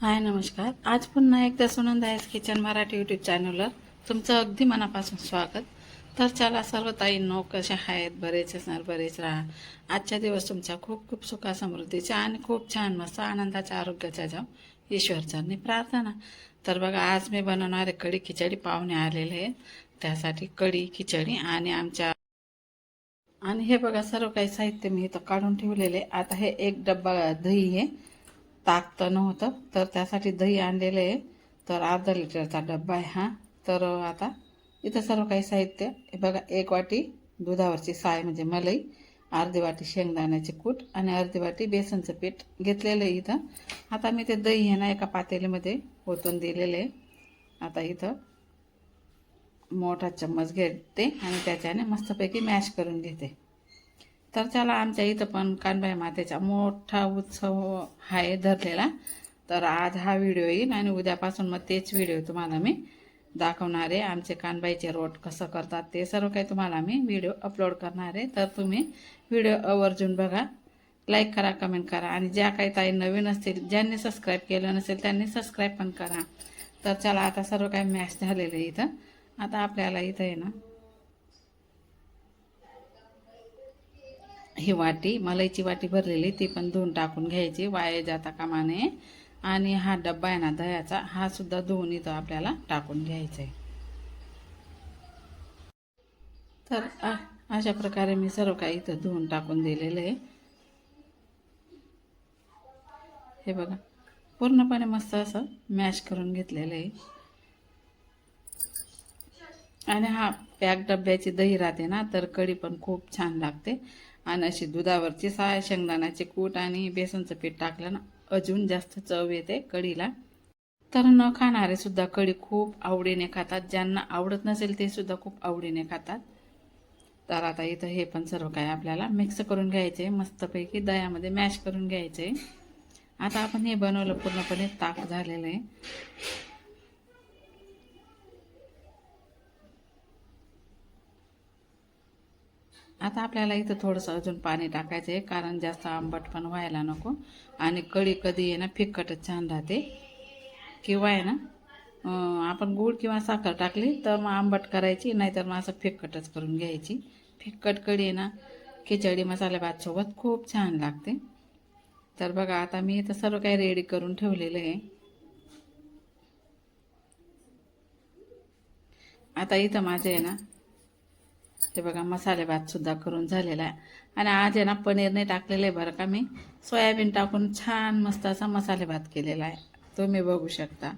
हाय नमस्कार. आज पुन्हा एकदा सुनंदायस किचन मराठी यूट्यूब चॅनलवर तुमचं अगदी मनापासून स्वागत. तर चला सर्व ताईंनो कशा आहेत? बरेच असणार बरेच राहा. आजच्या दिवस तुमच्या खूप खूप सुखा समृद्धीच्या आणि खूप छान मस्त आनंदाच्या आरोग्याच्या जाऊ ईश्वरचरणी प्रार्थना. तर बघा आज मी बनवणारे कढी खिचडी पाहुणे आलेले आहेत. त्यासाठी कढी खिचडी आणि आमच्या आणि हे बघा सर्व काही साहित्य मी इथं काढून ठेवलेले आता हे एक डब्बा दही आहे. ताक तर नव्हतं तर त्यासाठी दही आणलेलं आहे. तर अर्धा लिटरचा डब्बा आहे हा. तर आता इथं सर्व काही साहित्य हे बघा एक वाटी दुधावरची साय म्हणजे मलई अर्धी वाटी शेंगदाण्याचे कूट आणि अर्धी वाटी बेसनचं पीठ घेतलेलं आहे इथं. आता मी ते दही आहे ना एका पातेलीमध्ये ओतून दिलेलं आहे. आता इथं मोठा चम्मच घेते आणि त्याच्याने मस्तपैकी मॅश करून घेते. तर चला आमच्या इथं पण कानबाई मातेचा मोठा उत्सव आहे धरलेला. तर आज हा व्हिडिओ येईल आणि उद्यापासून मग तेच व्हिडिओ तुम्हाला मी दाखवणार आहे. आमचे कानबाईचे रोट कसं करतात ते सर्व काही तुम्हाला मी व्हिडिओ अपलोड करणार आहे. तर तुम्ही व्हिडिओ आवर्जून बघा. लाईक करा कमेंट करा आणि ज्या काही ताई नवीन असतील ज्यांनी सबस्क्राईब केलं नसेल त्यांनी सबस्क्राईब पण करा. तर चला आता सर्व काही मॅच झालेलं आहे इथं. आता आपल्याला इथं आहे ना ही वाटी मलाईची वाटी भरलेली ती पण धुवून टाकून घ्यायची वाया जाता कामा नये. आणि हा डब्बा आहे ना दह्याचा हा सुद्धा धुवून इथं आपल्याला टाकून घ्यायचा आहे तर अशा प्रकारे मी सर्व काही इथं धुवून टाकून दिलेलं आहे. हे बघा पूर्णपणे मस्त असं मॅश करून घेतलेलं आहे. आणि हा पॅक डब्याची दही राहते ना तर कढी पण खूप छान लागते. आणि अशी दुधावरची सा शेंगदाण्याचे कूट आणि बेसनचं पीठ टाकलं ना अजून जास्त चव येते कढीला. तर न खाणारे सुद्धा कढी खूप आवडीने खातात. ज्यांना आवडत नसेल ते सुद्धा खूप आवडीने खातात. तर आता इथं हे पण सर्व काय आपल्याला मिक्स करून घ्यायचे. मस्तपैकी दह्यामध्ये मॅश करून घ्यायचे. आता आपण हे बनवलं पूर्णपणे ताक झालेलं आहे. आता आपल्याला इथं थोडंसं अजून पाणी टाकायचं आहे कारण जास्त आंबट पण व्हायला नको. आणि कढी कधी आहे ना फिक्कटच छान राहते. किंवा आहे ना आपण गूळ किंवा साखर टाकली तर मग आंबट करायची नाहीतर मग असं फिक्कटच करून घ्यायची. फिक्कट कढी आहे ना खिचडी मसाले भातसोबत खूप छान लागते. तर बघा आता मी इथं सर्व काही रेडी करून ठेवलेलं आहे. आता इथं माझे आहे ना ते बघा मसाले भात सुद्धा करून झालेला आहे. आणि आज आहे ना पनीर नाही टाकलेलं आहे बरं का मी. सोयाबीन टाकून छान मस्त असा मसाले भात केलेला आहे. तुम्ही बघू शकता.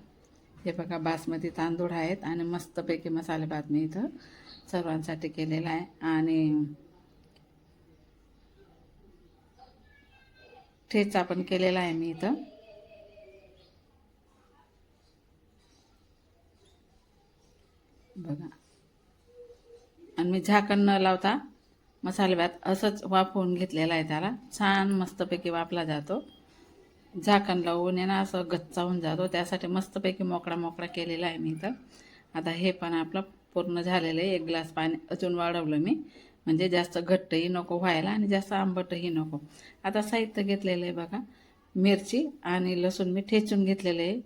हे बघा बासमती तांदूळ आहेत आणि मस्तपैकी मसाले भात मी इथं सर्वांसाठी केलेला आहे. आणि ठेचा पण केलेला आहे मी इथं. बघा. आणि मी झाकण न लावता मसाले भात असंच वाफवून घेतलेला आहे त्याला. छान मस्तपैकी वाफला जातो. झाकण लावून आहे ना असं गच्चा होऊन जातो. त्यासाठी मस्तपैकी मोकळा मोकळा केलेला आहे मी तर आता हे पण आपलं पूर्ण झालेलं आहे. एक ग्लास पाणी अजून वाढवलं मी. म्हणजे जास्त घट्टही नको व्हायला आणि जास्त आंबटही नको. आता साहित्य घेतलेलं आहे बघा. मिरची आणि लसूण मी ठेचून घेतलेलं आहे.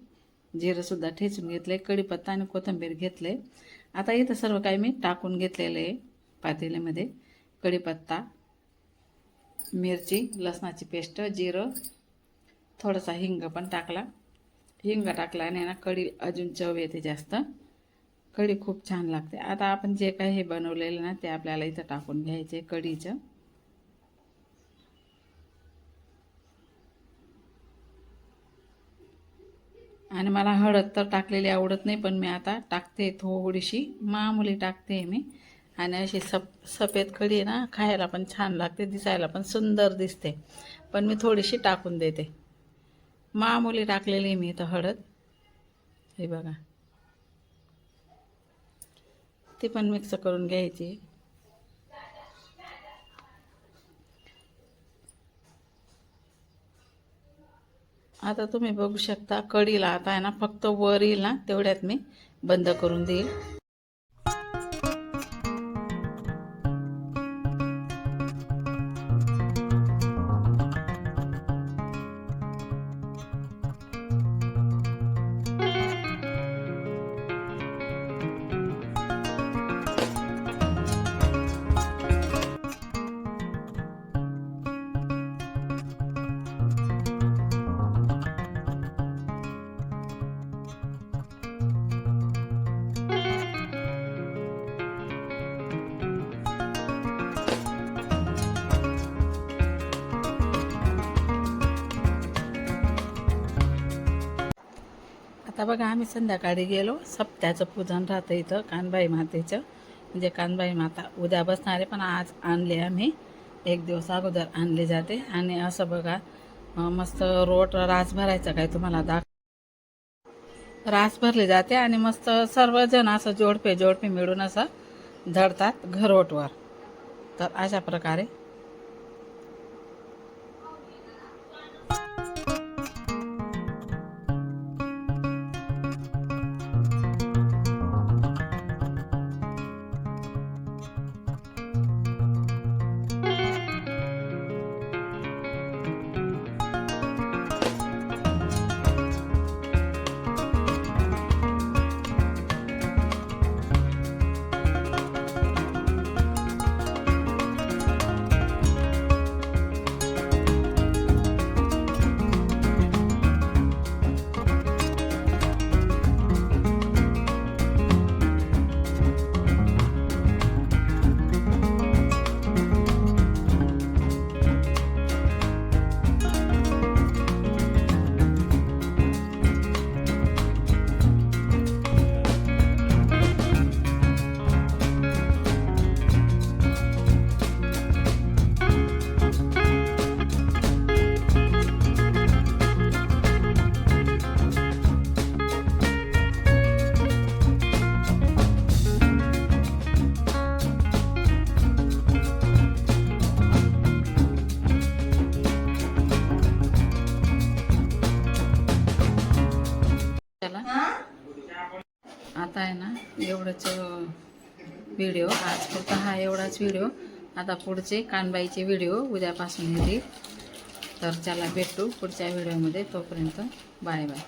जिरंसुद्धा ठेचून घेतलं आहे कढीपत्ता आणि कोथिंबीर घेतलं आहे आता इथं सर्व काही मी टाकून घेतलेलं आहे पातेल्यामध्ये. कढीपत्ता मिरची लसणाची पेस्ट जिरं थोडासा हिंग पण टाकला. हिंग टाकला आणि ना कढी अजून चव येते जास्त. कढी खूप छान लागते. आता आपण जे काही हे बनवलेलं ना ते आपल्याला इथं टाकून घ्यायचे कढीचं. आणि मला हळद तर टाकलेली आवडत नाही पण मी आता टाकते थोडीशी. मामुली टाकते मी. आणि अशी सप सफेद कढी आहे ना खायला पण छान लागते दिसायला पण सुंदर दिसते. पण मी थोडीशी टाकून देते. मामुली टाकलेली मी तर हळद. हे बघा. ती पण मिक्स करून घ्यायची. आता तुम्ही बघू शकता कडीला आता आहे ना फक्त वर येईल ना तेवढ्यात मी बंद करून देईल. आता बघा आम्ही संध्याकाळी गेलो. सप्त्याचं पूजन राहतं इथं कानबाई मातेचं. म्हणजे कानबाई माता उद्या बसणारे पण आज आणले आम्ही. एक दिवस अगोदर आणले जाते. आणि असं बघा मस्त रोट रास भरायचा काय तुम्हाला दाख रास भरली जाते आणि मस्त सर्वजण असं जोडपे जोडपे मिळून असं धडतात घरोटवर. तर अशा प्रकारे आता आहे ना एवढंच व्हिडिओ आज फक्त हा एवढाच व्हिडिओ आता पुढचे कानबाईचे व्हिडिओ उद्यापासून येतील. तर चला भेटू पुढच्या व्हिडिओमध्ये तोपर्यंत बाय बाय.